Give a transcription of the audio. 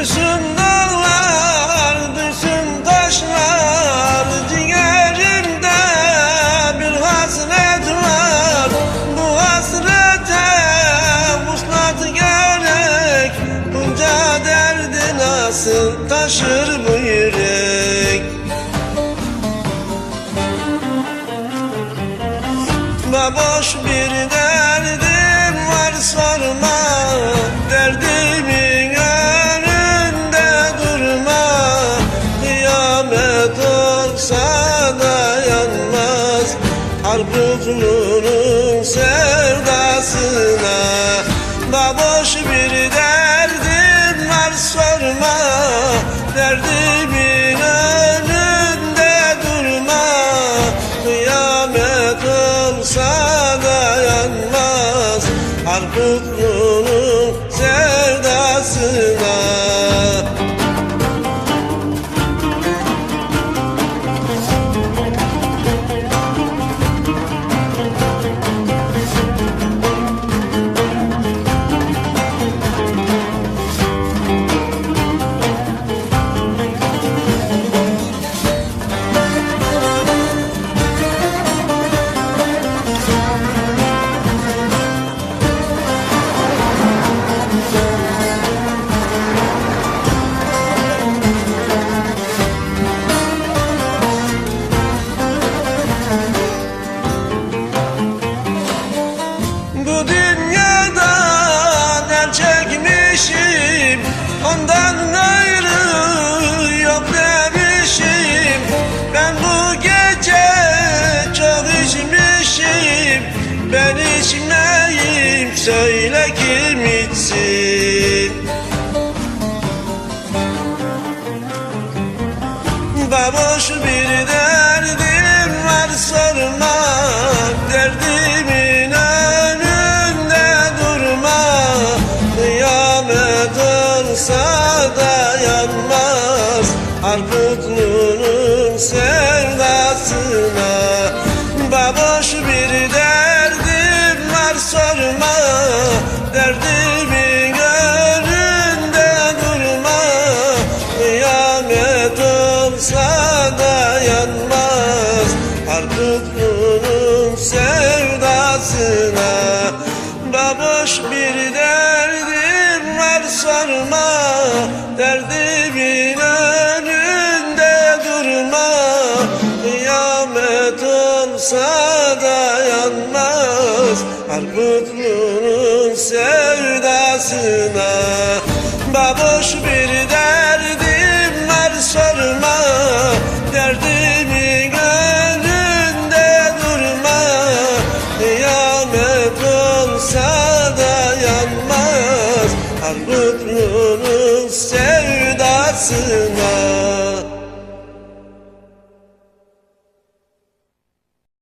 Düşün dağlar, düşün taşlar Ciğerimde bir hasret var. Bu hasrete vuslat gerek Bunca derdi nasıl taşır bu yürek? Ve boş bir derdim var sorma Derdim Harpuklunun sevdasına Baboş bir derdim var sorma. Derdimin önünde durma. Kıyamet olsa dayanmaz. Harpuklunun Ondan ayrı yok demişim Ben bu gece içmişim Ben içmeyeyim söyle kim içsin? Baboş bir derdim dayanmaz Arputlunun sevdasına Baboş bir derdim var sorma. Derdimin önünde durma. Kıyamet olsa dayanmaz Arputlunun sevdasına Baboş bir tutkunu sevdasına.